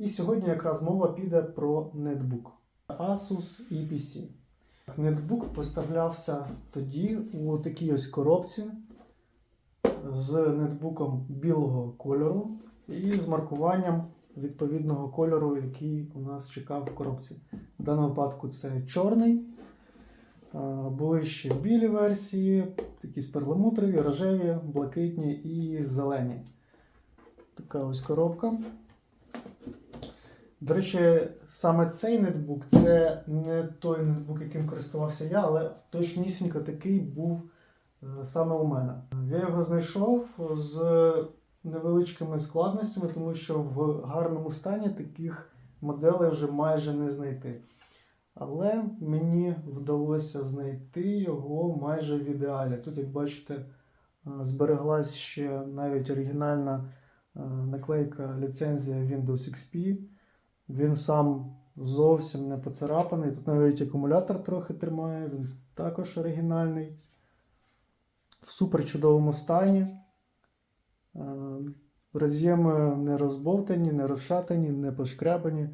І сьогодні якраз мова піде про нетбук Asus EPC. Нетбук поставлявся тоді у такій ось коробці з нетбуком білого кольору і з маркуванням відповідного кольору, який у нас чекав в коробці. В даному випадку це чорний. Були ще білі версії, такі сперламутрові, рожеві, блакитні і зелені. Така ось коробка. До речі, саме цей нетбук це не той нетбук, яким користувався я, але точнісінько такий був е, саме у мене. Я його знайшов з невеличкими складностями, тому що в гарному стані таких моделей вже майже не знайти. Але мені вдалося знайти його майже в ідеалі. Тут, як бачите, е, збереглась ще навіть оригінальна е, наклейка ліцензія Windows XP. Він сам зовсім не поцарапаний. Тут навіть акумулятор трохи тримає, він також оригінальний. В супер чудовому стані. Е, Роз'єми не розбовтані, не розшатані, не пошкрябані.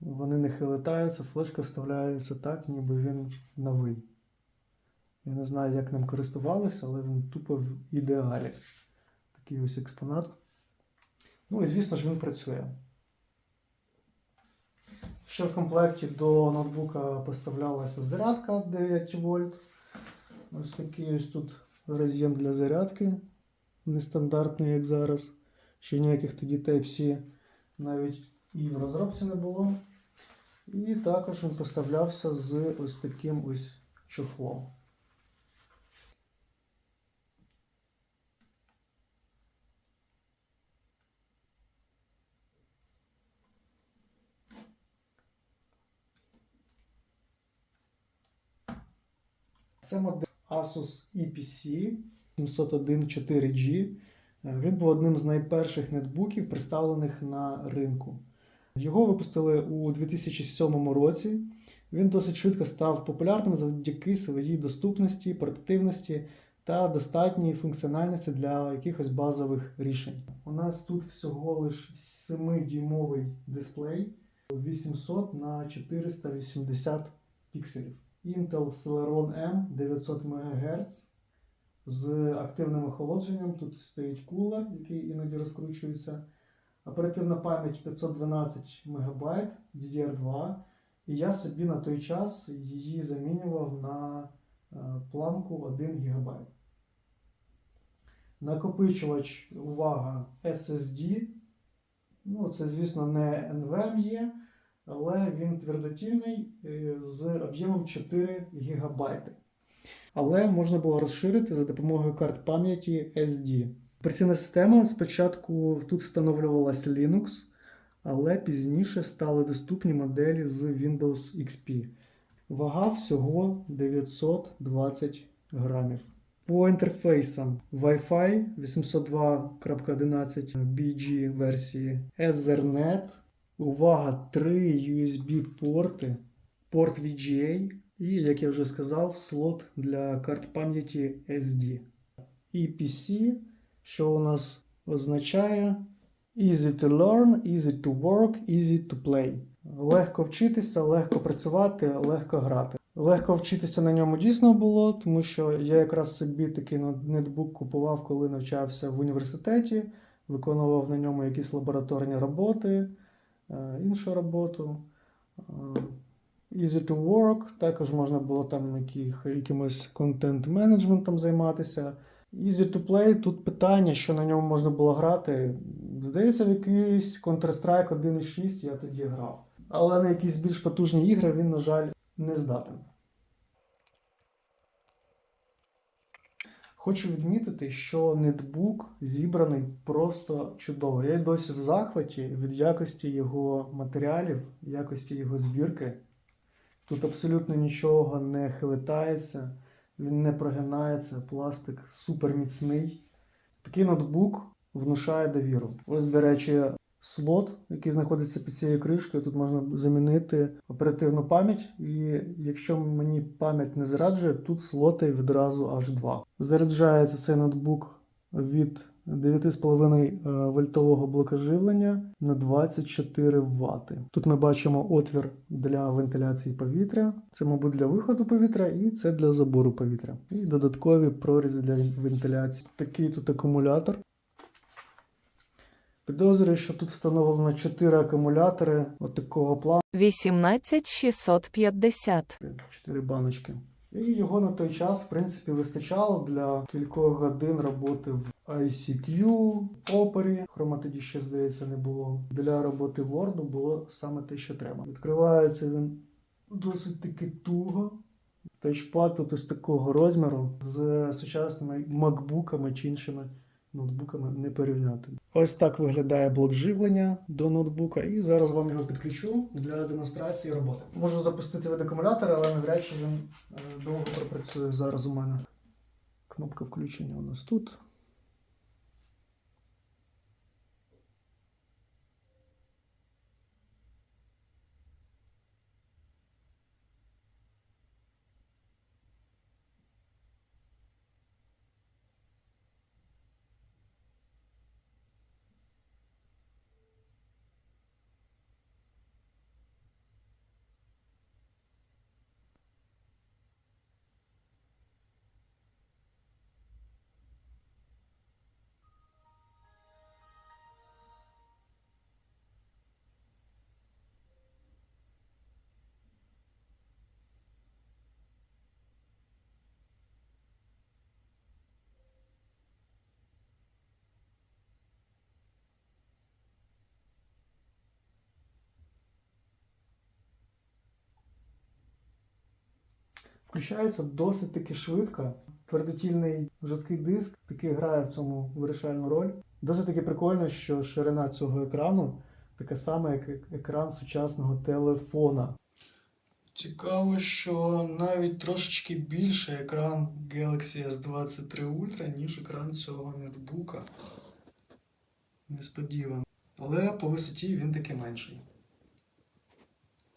Вони не хилитаються, флешка вставляється так, ніби він новий. Я не знаю, як ним користувалися, але він тупо в ідеалі. Такий ось експонат. Ну і звісно ж він працює. Ще в комплекті до ноутбука поставлялася зарядка 9 вольт. Ось такий ось тут роз'єм для зарядки. Нестандартний, як зараз. Ще ніяких тоді Type-C навіть і в розробці не було. І також він поставлявся з ось таким ось чохлом. Це модель Asus EPC 701 4G. Він був одним з найперших нетбуків, представлених на ринку. Його випустили у 2007 році. Він досить швидко став популярним завдяки своїй доступності, портативності та достатній функціональності для якихось базових рішень. У нас тут всього лиш 7-дюймовий дисплей 800 на 480 пікселів. Intel Celeron M 900 МГц з активним охолодженням. Тут стоїть кулер, який іноді розкручується. Оперативна пам'ять 512 МБ DDR2. І я собі на той час її замінював на е, планку 1 ГБ. Накопичувач, увага, SSD. Ну, це, звісно, не NVMe, але він твердотільний е, з об'ємом 4 ГБ. Але можна було розширити за допомогою карт пам'яті SD. Операційна система спочатку тут встановлювалася Linux, але пізніше стали доступні моделі з Windows XP. Вага всього 920 грамів. По інтерфейсам Wi-Fi 802.11 BG версії, Ethernet, увага, 3 USB порти, порт VGA і, як я вже сказав, слот для карт пам'яті SD. EPC, що у нас означає Easy to learn, easy to work, easy to play. Легко вчитися, легко працювати, легко грати. Легко вчитися на ньому дійсно було, тому що я якраз собі такий нетбук купував, коли навчався в університеті, виконував на ньому якісь лабораторні роботи, іншу роботу. Е, Easy to work, також можна було там яких, якимось контент-менеджментом займатися. Easy to play, тут питання, що на ньому можна було грати. Здається, в якийсь Counter-Strike 1.6 я тоді грав. Але на якісь більш потужні ігри він, на жаль, не здатен. Хочу відмітити, що нетбук зібраний просто чудово. Я й досі в захваті від якості його матеріалів, якості його збірки. Тут абсолютно нічого не хилитається, він не прогинається, пластик супер міцний. Такий ноутбук внушає довіру. Ось, до речі, слот, який знаходиться під цією кришкою. Тут можна замінити оперативну пам'ять. І якщо мені пам'ять не зраджує, тут слоти відразу аж два. Заряджається цей ноутбук від 9,5 вольтового блока живлення на 24 Вт. Тут ми бачимо отвір для вентиляції повітря. Це, мабуть, для виходу повітря, і це для забору повітря. І додаткові прорізи для вентиляції. Такий тут акумулятор. Підозрюю, що тут встановлено 4 акумулятори от такого плану. 18650. 4 баночки. І його на той час, в принципі, вистачало для кількох годин роботи в ICQ, Opera, хрома тоді ще, здається, не було. Для роботи Word було саме те, що треба. Відкривається він досить таки туго. Тачпад тут ось такого розміру з сучасними макбуками чи іншими ноутбуками не порівняти. Ось так виглядає блок живлення до ноутбука, і зараз вам його підключу для демонстрації роботи. Можу запустити від акумулятора, але навряд чи він е, довго пропрацює зараз у мене. Кнопка включення у нас тут. Включається досить таки швидко. Твердотільний жорсткий диск таки грає в цьому вирішальну роль. Досить таки прикольно, що ширина цього екрану така сама, як екран сучасного телефона. Цікаво, що навіть трошечки більше екран Galaxy S23 Ultra, ніж екран цього нетбука. Несподівано. Але по висоті він таки менший.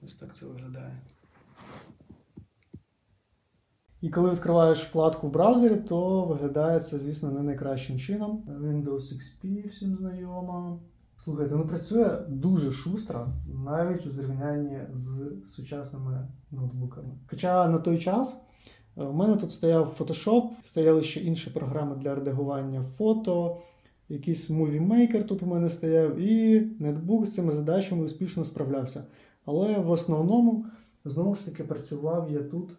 Ось так це виглядає. І коли відкриваєш вкладку в браузері, то виглядає це, звісно, не найкращим чином. Windows XP всім знайомо. Слухайте, ну працює дуже шустро, навіть у зрівнянні з сучасними ноутбуками. Хоча на той час е, в мене тут стояв Photoshop, стояли ще інші програми для редагування фото, якийсь Movie Maker тут в мене стояв, і нетбук з цими задачами успішно справлявся. Але в основному, знову ж таки, працював я тут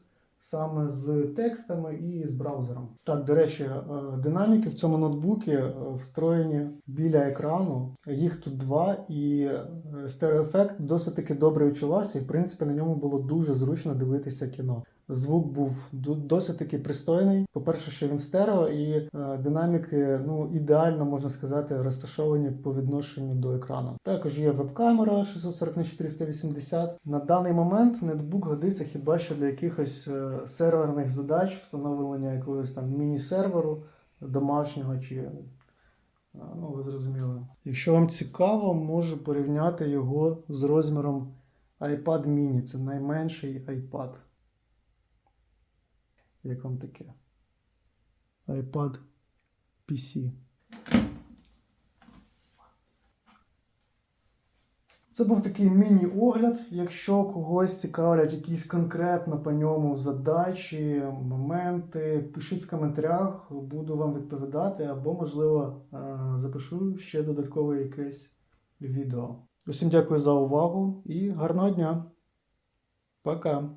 саме з текстами і з браузером. Так, до речі, е, динаміки в цьому ноутбуці е, встроєні біля екрану. Їх тут два, і е, стереоефект досить таки добре відчувався, і в принципі на ньому було дуже зручно дивитися кіно. Звук був досить таки пристойний. По-перше, що він стерео, і е, динаміки ну, ідеально можна сказати розташовані по відношенню до екрану. Також є веб-камера 640 на 480. На даний момент нетбук годиться хіба що для якихось е, серверних задач, встановлення якогось там міні-серверу домашнього чи. е, Ну, ви зрозуміли. Якщо вам цікаво, можу порівняти його з розміром iPad mini. Це найменший iPad. Як вам таке? iPad PC. Це був такий міні-огляд. Якщо когось цікавлять якісь конкретно по ньому задачі, моменти, пишіть в коментарях, буду вам відповідати, або, можливо, е, запишу ще додаткове якесь відео. Усім дякую за увагу і гарного дня. Пока!